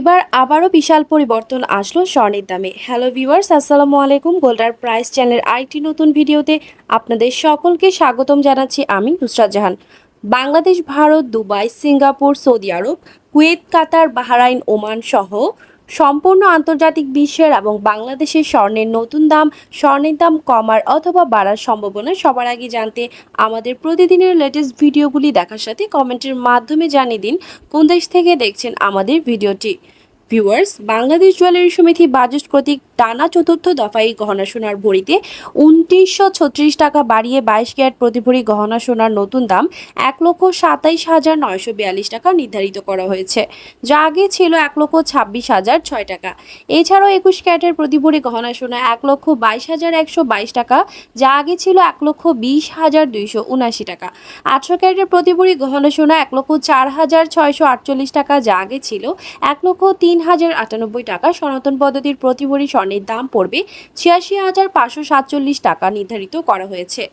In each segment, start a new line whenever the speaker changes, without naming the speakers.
এইবার আবারও বিশাল পরিবর্তন আসলো স্বর্ণের দামে। হ্যালো ভিউয়ার্স আসসালামু আলাইকুম। গোল্ডার প্রাইস চ্যানেলের আরেকটি নতুন ভিডিওতে আপনাদের সকলকে স্বাগতম জানাচ্ছি আমি Nusrat Jahan. Bangladesh, Bharat, Dubai, Singapore, Saudi Arabia, Kuwait, Qatar, Bahrain, Oman সহ সম্পূর্ণ আন্তর্জাতিক বিশ্বের এবং বাংলাদেশের স্বর্ণের নতুন দাম, স্বর্ণের দাম কমার অথবা বাড়ার সম্ভাবনা সবার আগে জানতে আমাদের প্রতিদিনের লেটেস্ট ভিডিওগুলি দেখার সাথে কমেন্টের মাধ্যমে জানিয়ে দিন। কোন দেশ থেকে দেখছেন আমাদের ভিডিওটি? ভিউয়ার্স বাংলাদেশ জুয়েলারি সমিতি বাজেট কর্তৃক টানা চতুর্থ দফায় গহনা সোনার ভরিতে উনত্রিশশো ছত্রিশ টাকা বাড়িয়ে বাইশ ক্যারেট প্রতি ভরি গহনা সোনার নতুন দাম এক লক্ষ সাতাইশ হাজার নয়শো বিয়াল্লিশ টাকা নির্ধারিত করা হয়েছে। যা আগে ছিল এক লক্ষ ছাব্বিশ হাজার ছয় টাকা। এছাড়াও একুশ ক্যারেটের প্রতি ভরি গহনা সোনা এক লক্ষ বাইশ হাজার একশো বাইশ টাকা, যা আগে ছিল এক লক্ষ বিশ হাজার দুইশো উনাশি টাকা। আঠারো ক্যারেটের প্রতি ভরি গহনা সোনা এক লক্ষ চার হাজার ছয়শো আটচল্লিশ টাকা, যা আগে ছিল এক লক্ষ তিন হাজার আটানব্বই টাকা সনাতন পদ্ধতির প্রতি ভরি স্বর্ণের দাম পড়বে ছিয়াশি হাজার পাঁচশো সাতচল্লিশ টাকা নির্ধারিত করা হয়েছে।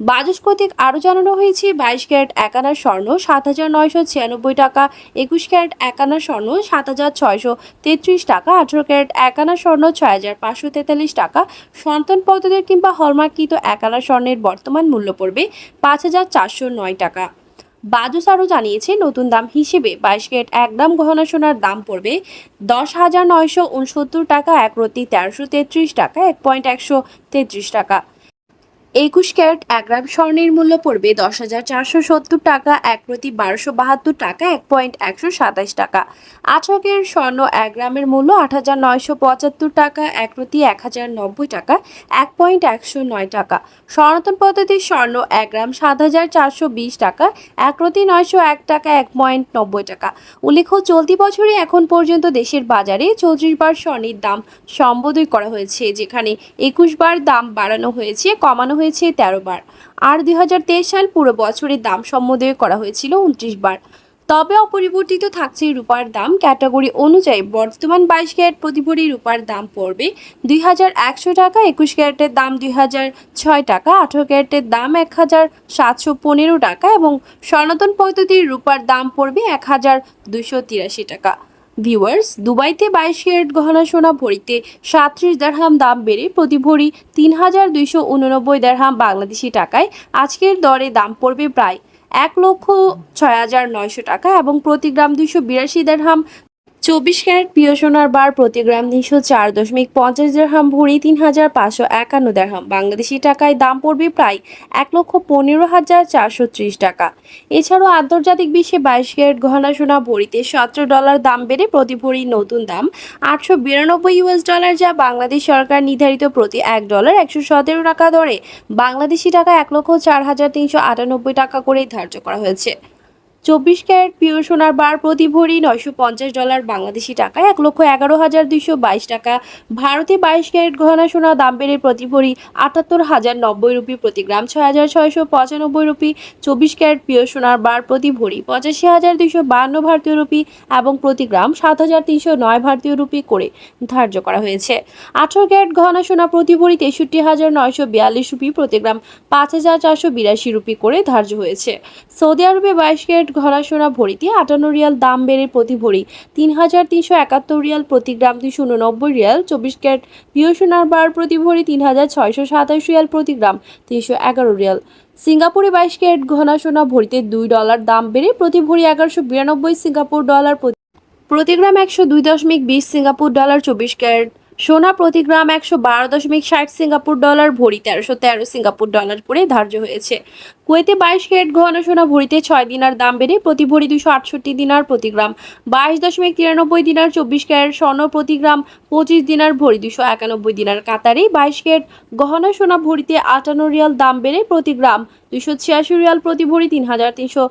বাজাজ কর্তৃক আরও জানানো হয়েছে, বাইশ ক্যারেট একানার স্বর্ণ সাত হাজার নয়শো ছিয়ানব্বই টাকা, একুশ ক্যারেট একানার স্বর্ণ সাত হাজার ছয়শো তেত্রিশ টাকা, আঠেরো ক্যারেট একানার স্বর্ণ ছয় হাজার পাঁচশো তেতাল্লিশ টাকা। সন্তান পদ্ধতির কিংবা হলমার্কিত একানার স্বর্ণের বর্তমান মূল্য পড়বে পাঁচ হাজার চারশো নয় টাকা। বাজুস আরও জানিয়েছে, নতুন দাম হিসেবে বাইশ গেট এক গ্রাম গহনা সোনার দাম পড়বে দশ হাজার নয়শো উনসত্তর টাকা, এক রতি তেরোশো তেত্রিশ টাকা, এক পয়েন্ট একশো তেত্রিশ টাকা। একুশ ক্যারেট এক গ্রাম স্বর্ণের মূল্য পড়বে দশ হাজার চারশো সত্তর টাকা, এক প্রতি বারোশো বাহাত্তর টাকা, এক পয়েন্ট একশো সাতাশ টাকা। ক্যারেট স্বর্ণ এক গ্রামের মূল্য আট হাজার নয়শো পঁচাত্তর টাকা, এক প্রতি এক হাজার নব্বই টাকা, এক পয়েন্ট একশো নয় টাকা। সনাতন পদ্ধতির স্বর্ণ এক গ্রাম সাত হাজার চারশো বিশ টাকা, এক প্রতি নয়শো এক টাকা, এক পয়েন্ট নব্বই টাকা। উল্লেখ্য, চলতি বছরে এখন পর্যন্ত দেশের বাজারে চৌত্রিশ বার স্বর্ণের দাম সম্বোধই করা হয়েছে, যেখানে একুশ বার দাম বাড়ানো হয়েছে, কমানো হয়েছে তেরো বার। আর দুই সাল পুরো বছরের দাম সম্বোধয় করা হয়েছিল উনত্রিশ বার। তবে অপরিবর্তিত থাকছে রূপার দাম। ক্যাটাগরি অনুযায়ী বর্তমান বাইশ ক্যারেট প্রতি ভরি রূপার দাম পড়বে দুই হাজার একশো টাকা, একুশ ক্যারেটের দাম দুই হাজার ছয় টাকা, আঠেরো ক্যারেটের দাম এক হাজার সাতশো পনেরো টাকা এবং সনাতন পদ্ধতির রূপার দাম পড়বে এক হাজার দুশো তিরাশি টাকা। ভিউয়ার্স দুবাইতে বাইশ ক্যারেট গহনা সোনা ভরিতে সাতত্রিশ দেড়হাম দাম বেড়ে প্রতি ভরি তিন হাজার দুইশো উননব্বই দেড়হাম বাংলাদেশি টাকায়। আজকের দরে দাম পড়বে প্রায় এক লক্ষ ছয় হাজার নয়শো টাকা এবং প্রতি গ্রাম দুইশো বিরাশি দেড়হাম চব্বিশ ক্যারেট প্রিয় সোনার বার প্রতি গ্রাম তিনশো চার দশমিক পঞ্চাশ দেড়হাম ভরি তিন হাজার পাঁচশো একান্ন দেড়হাম বাংলাদেশি টাকায় দাম পড়বে প্রায় এক লক্ষ পনেরো হাজার চারশো ত্রিশ টাকা। এছাড়াও আন্তর্জাতিক বিশ্বে বাইশ ক্যারেট গহনা সোনা ভরিতে সতেরো ডলার দাম বেড়ে প্রতি ভরি নতুন দাম আটশো বিরানব্বই ইউএস ডলার যা বাংলাদেশ সরকার নির্ধারিত প্রতি এক ডলার একশো সতেরো টাকা দরে। বাংলাদেশি টাকা এক লক্ষ চার হাজার তিনশো আটানব্বই টাকা করে ধার্য করা হয়েছে। চব্বিশ ক্যারেট পিওর সোনার বার প্রতি ভরি নয়শো পঞ্চাশ ডলার বাংলাদেশি টাকা এক লক্ষ এগারো হাজার দুইশো বাইশ টাকা। ভারতে বাইশ ক্যারেট গহনা সোনা দাম বেড়ে প্রতি ভরি আটাত্তর হাজার নব্বই রুপি প্রতি গ্রাম, ছয় হাজার ছয়শো পঁচানব্বই রুপি চব্বিশ ক্যারেট পিওর সোনার বার প্রতি ভরি পঁচাশি হাজার দুইশো বান্ন ভারতীয় রুপি এবং প্রতি গ্রাম সাত হাজার তিনশো নয় ভারতীয় রুপি করে ধার্য করা হয়েছে। আঠারো ক্যারেট গহনা সোনা প্রতি ভরি তেষট্টি হাজার নয়শো বিয়াল্লিশ রুপি প্রতি গ্রাম পাঁচ হাজার চারশো বিরাশি রুপি করে ধার্য হয়েছে। সৌদি আরবে বাইশ ক্যারেট ঘরা সোনা ভরিতে আটান্ন রিয়াল দাম বেড়ে প্রতি ভরি তিন হাজার তিনশো একাত্তর রিয়াল প্রতি গ্রাম দুইশো উননব্বই রিয়াল, চব্বিশ ক্যারেট প্রিয় সোনার বার প্রতি ভরি তিন হাজার ছয়শো সাতাশ রিয়াল প্রতি গ্রাম তিনশো এগারো রিয়াল। সিঙ্গাপুরে বাইশ ক্যারেট ঘনা সোনা ভরিতে দুই ডলার দাম বেড়ে প্রতি ভরি এগারোশো বিরানব্বই সিঙ্গাপুর ডলার প্রতি প্রতি গ্রাম একশো দুই দশমিক বিশ সিঙ্গাপুর ডলার, চব্বিশ ক্যারেট সোনা প্রতি গ্রাম একশো বারো দশমিক ষাট সিঙ্গাপুর ডলার, ভরি তেরোশো তেরো সিঙ্গাপুর ডলার করে ধার্য হয়েছে। কুয়েতে বাইশ ক্যারেট গহনা সোনা ভরিতে ছয় দিনার দাম বেড়ে প্রতি ভরি দুশো আটষট্টি দিনার প্রতি গ্রাম, বাইশ দশমিক তিরানব্বই দিনার চব্বিশ ক্যারেট স্বর্ণ প্রতি গ্রাম, পঁচিশ দিনার ভরি দুশো একানব্বই দিনার কাতারে বাইশ ক্যারেট গহনা সোনা ভরিতে আটান্ন রিয়াল দাম বেড়ে প্রতি গ্রাম দুশো ছিয়াশি রিয়াল প্রতি ভরি তিন হাজার তিনশো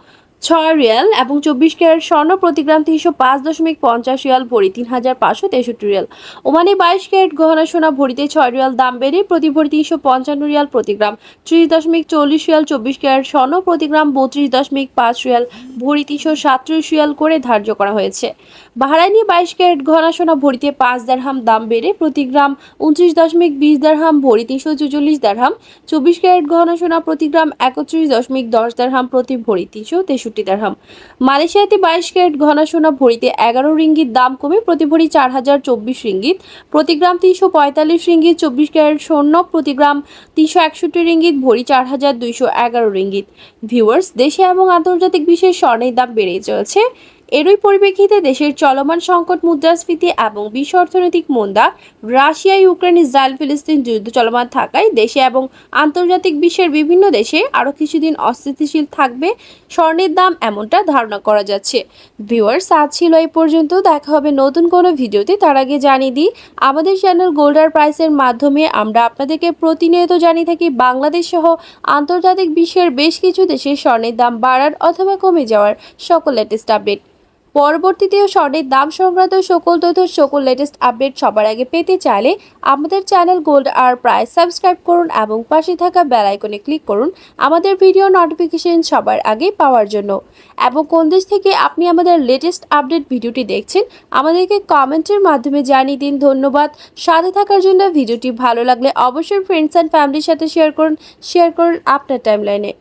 ছয় রিয়াল এবং চব্বিশ ক্যারেট স্বর্ণ প্রতি গ্রাম তিনশো পাঁচ দশমিক পঞ্চাশ রিয়াল ভরি তিন হাজার পাঁচশো তেষট্টি রিয়াল। ওমানে বাইশ ক্যারেট গহনা সোনা ভরিতে ছয় রিয়াল দাম বেড়ে প্রতি ভরি তিনশো পঞ্চান্ন রিয়াল প্রতি গ্রাম। ত্রিশ দশমিক চল্লিশ রিয়াল চব্বিশ ক্যারেট স্বর্ণ প্রতি গ্রাম বত্রিশ দশমিক পাঁচ রিয়াল ভরি তিনশো সাতত্রিশ রিয়াল করে ধার্য করা হয়েছে। বাহারাইনি বাইশ ক্যারেট গহনা সোনা ভরিতে পাঁচ দেড়হাম দাম বেড়ে প্রতি গ্রাম উনত্রিশ দশমিক বিশ দেড়হাম, ভরি তিনশো চুচল্লিশ দেড়হাম। চব্বিশ ক্যারেট গহনা সোনা প্রতি গ্রাম একত্রিশ দশমিক দশ দেড়হাম প্রতি ভরি তিনশো তেষট্টি পঁয়ষট্টি দেড়হাম। মালয়েশিয়াতে বাইশ ক্যারেট ঘনা সোনা ভরিতে এগারো রিঙ্গিত দাম কমে প্রতি ভরি চার হাজার চব্বিশ রিঙ্গিত। প্রতি গ্রাম তিনশো পঁয়তাল্লিশ রিঙ্গিত, চব্বিশ ক্যারেট স্বর্ণ, প্রতি গ্রাম তিনশো একষট্টি রিঙ্গিত, ভরি চার হাজার দুইশো এগারো রিঙ্গিত। ভিউয়ার্স দেশে এবং আন্তর্জাতিক বিশ্বে স্বর্ণের দাম বেড়ে চলেছে। এরই পরিপ্রেক্ষিতে দেশের চলমান সংকট মুদ্রাস্ফীতি এবং বিশ্ব অর্থনৈতিক মন্দা রাশিয়া, ইউক্রেন, ইসরায়েল, ফিলিস্তিন যুদ্ধ চলমান থাকায় দেশে এবং আন্তর্জাতিক বিশ্বের বিভিন্ন দেশে আরও কিছুদিন অস্থিতিশীল থাকবে। স্বর্ণের দাম এমনটা ধারণা করা যাচ্ছে। ভিউয়ার্স, আজ ছিল এই পর্যন্ত। দেখা হবে নতুন কোনো ভিডিওতে। তার আগে জানিয়ে দিই, আমাদের চ্যানেল গোল্ডার প্রাইসের মাধ্যমে আমরা আপনাদেরকে প্রতিনিয়ত জানিয়ে থাকি, বাংলাদেশ সহ আন্তর্জাতিক বিশ্বের বেশ কিছু দেশে স্বর্ণের দাম বাড়ার অথবা কমে যাওয়ার সকল লেটেস্ট আপডেট পরবর্তীতেও স্বর্ণের দাম সংক্রান্ত সকল তথ্য, সকল লেটেস্ট আপডেট সবার আগে পেতে চাইলে আমাদের চ্যানেল গোল্ড আর প্রাইস সাবস্ক্রাইব করুন এবং পাশে থাকা বেল আইকনে ক্লিক করুন। আমাদের ভিডিও নোটিফিকেশন সবার আগে পাওয়ার জন্য। এবং কোন দেশ থেকে আপনি আমাদের লেটেস্ট আপডেট ভিডিওটি দেখছেন, আমাদেরকে কমেন্টের মাধ্যমে জানিয়ে দিন। ধন্যবাদ। সাথে থাকার জন্য ভিডিওটি ভালো লাগলে অবশ্যই ফ্রেন্ডস অ্যান্ড ফ্যামিলির সাথে শেয়ার করুন শেয়ার করুন আপনার টাইমলাইনে